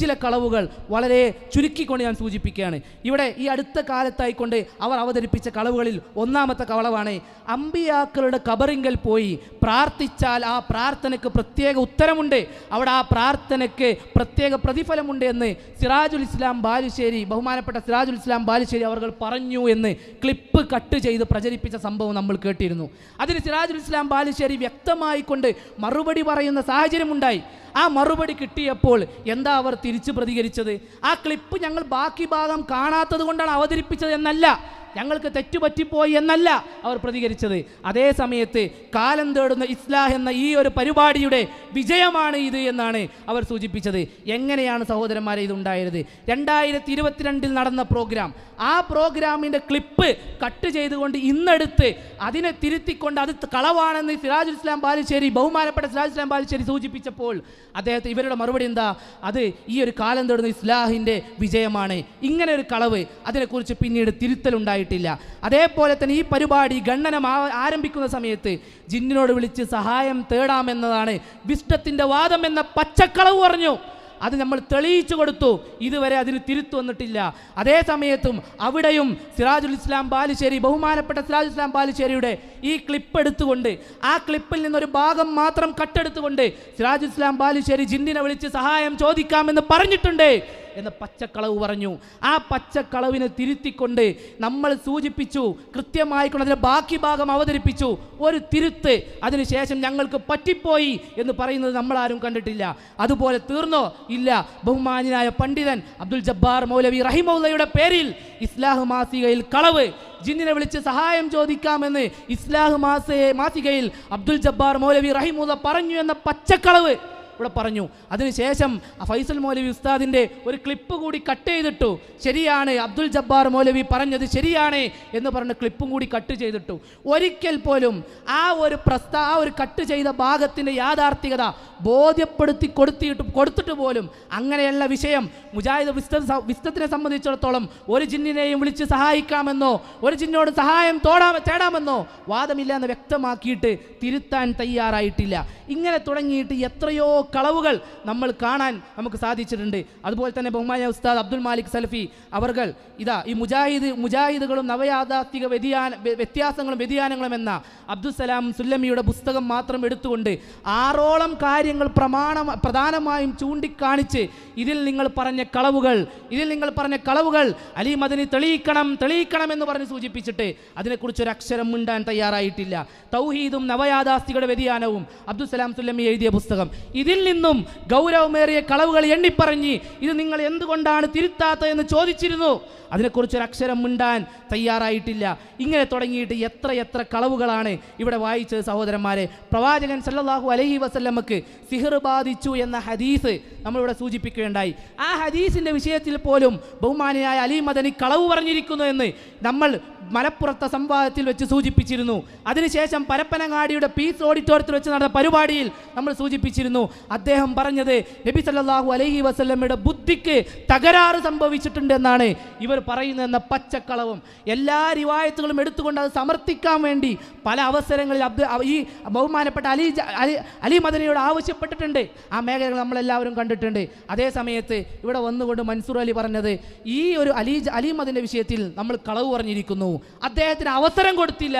ചില കളവുകൾ വളരെ ചുരുക്കിക്കൊണ്ട് ഞാൻ സൂചിപ്പിക്കുകയാണ്. ഇവിടെ ഈ അടുത്ത കാലത്തായിക്കൊണ്ട് അവർ അവതരിപ്പിച്ച കളവുകളിൽ ഒന്നാമത്തെ കളവാണ് അമ്പിയാക്കളുടെ കബറിങ്കൽ പോയി പ്രാർത്ഥിച്ചാൽ ആ പ്രാർത്ഥനയ്ക്ക് പ്രത്യേക ഉത്തരമുണ്ട്. അവിടെ ആ പ്രാർത്ഥനയ്ക്ക് പ്രത്യേക പ്രതിഫലമുണ്ട് എന്ന് സിറാജുൽ ഇസ്ലാം ബാലുശ്ശേരി ബഹുമാനപ്പെട്ട സിറാജുൽ ഇസ്ലാം ബാലുശ്ശേരി അവർ പറഞ്ഞു എന്ന് ക്ലിപ്പ് കട്ട് ചെയ്ത് പ്രചരിപ്പിച്ച സംഭവം നമ്മൾ കേട്ടിരുന്നു. അതിന് സിറാജുൽ ഇസ്ലാം ബാലുശ്ശേരി വ്യക്തമായിക്കൊണ്ട് മറുപടി പറയുന്ന സാഹചര്യമുണ്ടായി. ആ മറുപടി കിട്ടിയപ്പോൾ എന്താ അവർ തിരിച്ചു പ്രതികരിച്ചത്? ആ ക്ലിപ്പ് ഞങ്ങൾ ബാക്കി ഭാഗം കാണാത്തത് കൊണ്ടാണ് അവതരിപ്പിച്ചത് എന്നല്ല. ഞങ്ങൾക്ക് തെറ്റുപറ്റിപ്പോയി എന്നല്ല അവർ പ്രതികരിച്ചത്. അതേ സമയത്ത് കാലം തേടുന്ന ഇസ്ലാഹ് എന്ന ഈ ഒരു പരിപാടിയുടെ വിജയമാണ് ഇത് എന്നാണ് അവർ സൂചിപ്പിച്ചത്. എങ്ങനെയാണ് സഹോദരന്മാരെ ഇതുണ്ടായത് രണ്ടായിരത്തി ഇരുപത്തിരണ്ടിൽ നടന്ന പ്രോഗ്രാം. ആ പ്രോഗ്രാമിന്റെ ക്ലിപ്പ് കട്ട് ചെയ്തുകൊണ്ട് ഇന്നെടുത്ത് അതിനെ തിരുത്തിക്കൊണ്ട് അത് കളവാണെന്ന് സിറാജുൽ ഇസ്ലാം ബാലുശ്ശേരി ബഹുമാനപ്പെട്ട സിറാജുൽ ഇസ്ലാം ബാലുശ്ശേരി സൂചിപ്പിച്ചപ്പോൾ അദ്ദേഹത്തെ ഇവരുടെ മറുപടി എന്താ? അത് ഈ ഒരു കാലം തേടുന്ന ഇസ്ലാഹിന്റെ വിജയമാണ്. ഇങ്ങനെ ഒരു കളവ് അതിനെക്കുറിച്ച് പിന്നീട് തിരുത്തലുണ്ടായിട്ടില്ല അതേപോലെ തന്നെ ഈ പരിപാടി ഗണ്ണനം ആരംഭിക്കുന്ന സമയത്ത് ജിന്നിനോട് വിളിച്ച് സഹായം തേടാമെന്നതാണ് വിഷ്ടത്തിന്റെ വാദം എന്ന പച്ചക്കളവ് പറഞ്ഞു. അത് നമ്മൾ തെളിയിച്ചു കൊടുത്തു. ഇതുവരെ അതിന് തിരുത്തു വന്നിട്ടില്ല. അതേ സമയത്തും അവിടെയും സിറാജുൽ ഇസ്ലാം ബാലുശ്ശേരി ബഹുമാനപ്പെട്ട സിറാജുൽ ഇസ്ലാം ബാലുശ്ശേരിയുടെ ഈ ക്ലിപ്പ് എടുത്തുകൊണ്ട് ആ ക്ലിപ്പിൽ നിന്നൊരു ഭാഗം മാത്രം കട്ടെടുത്തുകൊണ്ട് സിറാജുൽ ഇസ്ലാം ബാലുശ്ശേരി ജിന്നിനെ വിളിച്ച് സഹായം ചോദിക്കാമെന്ന് പറഞ്ഞിട്ടുണ്ട്. എന്ന് പച്ചക്കളവ് പറഞ്ഞു. ആ പച്ചക്കളവിനെ തിരുത്തിക്കൊണ്ട് നമ്മൾ സൂചിപ്പിച്ചു കൃത്യമായിക്കൊണ്ട് അതിന്റെ ബാക്കി ഭാഗം അവതരിപ്പിച്ചു. ഒരു തിരുത്ത് അതിനുശേഷം ഞങ്ങൾക്ക് പറ്റിപ്പോയി എന്ന് പറയുന്നത് നമ്മളാരും കണ്ടിട്ടില്ല. അതുപോലെ തീർന്നോ? ഇല്ല. ബഹുമാനായ പണ്ഡിതൻ അബ്ദുൽ ജബ്ബാർ മൗലവി റഹിമൗലയുടെ പേരിൽ ഇസ്ലാഹ് മാസികയിൽ കളവ് ജിന്നിനെ വിളിച്ച് സഹായം ചോദിക്കാമെന്ന് ഇസ്ലാഹ് മാസയെ മാസികയിൽ അബ്ദുൽ ജബ്ബാർ മൗലവി റഹിമൂല പറഞ്ഞു എന്ന പച്ചക്കളവ് ഇവിടെ പറഞ്ഞു. അതിനുശേഷം ഫൈസൽ മൗലവി ഉസ്താദിന്റെ ഒരു ക്ലിപ്പ് കൂടി കട്ട് ചെയ്തിട്ടു. ശരിയാണ് അബ്ദുൽ ജബ്ബാർ മൗലവി പറഞ്ഞത് ശരിയാണ് എന്ന് പറഞ്ഞ് ക്ലിപ്പും കൂടി കട്ട് ചെയ്തിട്ടു. ഒരിക്കൽ പോലും ആ ഒരു പ്രസ്താ ആ ഒരു കട്ട് ചെയ്ത ഭാഗത്തിന്റെ യാഥാർത്ഥികത ബോധ്യപ്പെടുത്തി കൊടുത്തിട്ട് കൊടുത്തിട്ട് പോലും അങ്ങനെയുള്ള വിഷയം. മുജാഹിദ് വിസ്ത വിസ്തത്തിനെ സംബന്ധിച്ചിടത്തോളം ഒരു ജിന്നിനെയും വിളിച്ച് സഹായിക്കാമെന്നോ ഒരു ജിന്നോട് സഹായം തോടാ തേടാമെന്നോ വാദമില്ല എന്ന് വ്യക്തമാക്കിയിട്ട് തിരുത്താൻ തയ്യാറായിട്ടില്ല. ഇങ്ങനെ തുടങ്ങിയിട്ട് എത്രയോ കളവുകൾ നമ്മൾ കാണാൻ നമുക്ക് സാധിച്ചിട്ടുണ്ട്. അതുപോലെ തന്നെ ബഹുമാന ഉസ്താദ് അബ്ദുൽ മാലിക് സൽഫി അവർ ഇതാ ഈ മുജാഹിദ് മുജാഹിദുകളും നവയാഥാത്മിക വ്യതിയാന വ്യ- വ്യത്യാസങ്ങളും വ്യതിയാനങ്ങളും എന്ന അബ്ദുസലാം സുല്ലമിയുടെ പുസ്തകം മാത്രം എടുത്തുകൊണ്ട് ആറോളം കാര്യങ്ങൾ പ്രമാണ പ്രധാനമായും ചൂണ്ടിക്കാണിച്ച് ഇതിൽ നിങ്ങൾ പറഞ്ഞ കളവുകൾ ഇതിൽ നിങ്ങൾ പറഞ്ഞ കളവുകൾ അലി മദനി തെളിയിക്കണം തെളിയിക്കണം എന്ന് പറഞ്ഞ് സൂചിപ്പിച്ചിട്ട് അതിനെക്കുറിച്ച് ഒരു അക്ഷരം മിണ്ടാൻ തയ്യാറായിട്ടില്ല. തൗഹീദും നവയാദാസ്തികളുടെ വ്യതിയാനവും അബ്ദുസലാം സുല്ലമി എഴുതിയ പുസ്തകം. ഇതിൽ നിന്നും ഗൗരവമേറിയ കളവുകൾ എണ്ണിപ്പറഞ്ഞ് ഇത് നിങ്ങൾ എന്തുകൊണ്ടാണ് തിരുത്താത്തത് എന്ന് ചോദിച്ചിരുന്നു. അതിനെക്കുറിച്ച് ഒരു അക്ഷരം മിണ്ടാൻ തയ്യാറായിട്ടില്ല. ഇങ്ങനെ തുടങ്ങിയിട്ട് എത്ര എത്ര കളവുകളാണ് ഇവിടെ വായിച്ചത് സഹോദരന്മാരെ. പ്രവാചകൻ സല്ലാഹു അലഹി വസല്ലമ്മക്ക് സിഹർ ബാധിച്ചു എന്ന ഹദീസ് നമ്മളിവിടെ സൂചിപ്പിക്കുകയുണ്ടായി. ആ ഹദീസിന്റെ വിഷയത്തിൽ പോലും ബഹുമാനിയായ അലി മദനി കളവ് പറഞ്ഞിരിക്കുന്നു എന്ന് നമ്മൾ മലപ്പുറത്തെ സംവാദത്തിൽ വെച്ച് സൂചിപ്പിച്ചിരുന്നു. അതിനുശേഷം പരപ്പനങ്ങാടിയുടെ പീസ് ഓഡിറ്റോറിയത്തിൽ വെച്ച് നടന്ന പരിപാടിയിൽ നമ്മൾ സൂചിപ്പിച്ചിരുന്നു. അദ്ദേഹം പറഞ്ഞത് നബി സല്ലാഹു അലഹി വസ്ലമ്മയുടെ ബുദ്ധിക്ക് തകരാറ് സംഭവിച്ചിട്ടുണ്ട് എന്നാണ് ഇവർ പറയുന്നത് എന്ന പച്ചക്കളവും. എല്ലാ റിവായത്തുകളും എടുത്തുകൊണ്ട് അത് സമർത്ഥിക്കാൻ വേണ്ടി പല അവസരങ്ങളിൽ അബ്ദു ഈ ബഹുമാനപ്പെട്ട അലി അലി മദനയോട് ആവശ്യപ്പെട്ടിട്ടുണ്ട്. ആ മേഖലകൾ നമ്മളെല്ലാവരും കണ്ടിട്ടുണ്ട്. അതേ സമയത്ത് ഇവിടെ വന്നുകൊണ്ട് മൻസൂർ അലി പറഞ്ഞത് ഈ ഒരു അലി അലി മദന്റെ വിഷയത്തിൽ നമ്മൾ കളവ് പറഞ്ഞിരിക്കുന്നു. അദ്ദേഹത്തിന് അവസരം കൊടുത്തില്ല.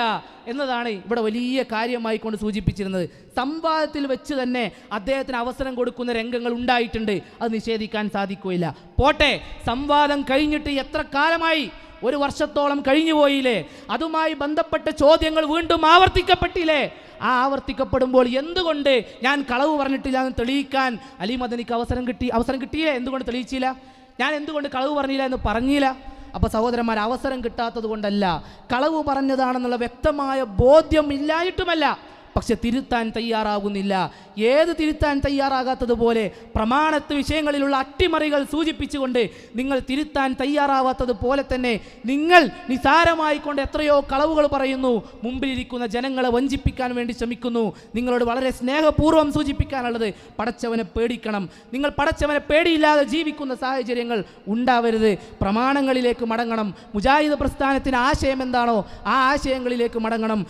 എന്നതാണ് ഇവിടെ വലിയ കാര്യമായി കൊണ്ട് സൂചിപ്പിച്ചിരുന്നത്. സംവാദത്തിൽ വെച്ച് തന്നെ അദ്ദേഹത്തിന് അവസരം കൊടുക്കുന്ന രംഗങ്ങൾ ഉണ്ടായിട്ടുണ്ട്. അത് നിഷേധിക്കാൻ സാധിക്കുകയില്ല. പോട്ടെ സംവാദം കഴിഞ്ഞിട്ട് എത്ര കാലമായി? ഒരു വർഷത്തോളം കഴിഞ്ഞു പോയില്ലേ? അതുമായി ബന്ധപ്പെട്ട ചോദ്യങ്ങൾ വീണ്ടും ആവർത്തിക്കപ്പെട്ടില്ലേ? ആ ആവർത്തിക്കപ്പെടുമ്പോൾ എന്തുകൊണ്ട് ഞാൻ കളവ് പറഞ്ഞിട്ടില്ല എന്ന് തെളിയിക്കാൻ അലിമദനിക്ക് അവസരം കിട്ടി അവസരം കിട്ടിയില്ല? എന്തുകൊണ്ട് തെളിയിച്ചില്ല? ഞാൻ എന്തുകൊണ്ട് കളവ് പറഞ്ഞില്ല എന്ന് പറഞ്ഞില്ല? അപ്പോൾ സഹോദരന്മാർ അവസരം കിട്ടാത്തത് കൊണ്ടല്ല. കളവ് പറഞ്ഞതാണെന്നുള്ള വ്യക്തമായ ബോധ്യം ഇല്ലായിട്ടുമല്ല. പക്ഷെ തിരുത്താൻ തയ്യാറാകുന്നില്ല. ഏത് തിരുത്താൻ തയ്യാറാകാത്തതുപോലെ പ്രമാണത്ത് വിഷയങ്ങളിലുള്ള അട്ടിമറികൾ സൂചിപ്പിച്ചുകൊണ്ട് നിങ്ങൾ തിരുത്താൻ തയ്യാറാവാത്തത് പോലെ തന്നെ നിങ്ങൾ നിസാരമായിക്കൊണ്ട് എത്രയോ കളവുകൾ പറയുന്നു. മുമ്പിലിരിക്കുന്ന ജനങ്ങളെ വഞ്ചിപ്പിക്കാൻ വേണ്ടി ശ്രമിക്കുന്നു. നിങ്ങളോട് വളരെ സ്നേഹപൂർവം സൂചിപ്പിക്കാനുള്ളത് പടച്ചവനെ പേടിക്കണം. നിങ്ങൾ പടച്ചവനെ പേടിയില്ലാതെ ജീവിക്കുന്ന സാഹചര്യങ്ങൾ ഉണ്ടാവരുത്. പ്രമാണങ്ങളിലേക്ക് മടങ്ങണം. മുജാഹിദ് പ്രസ്ഥാനത്തിന് ആശയം എന്താണോ ആ ആശയങ്ങളിലേക്ക് മടങ്ങണം.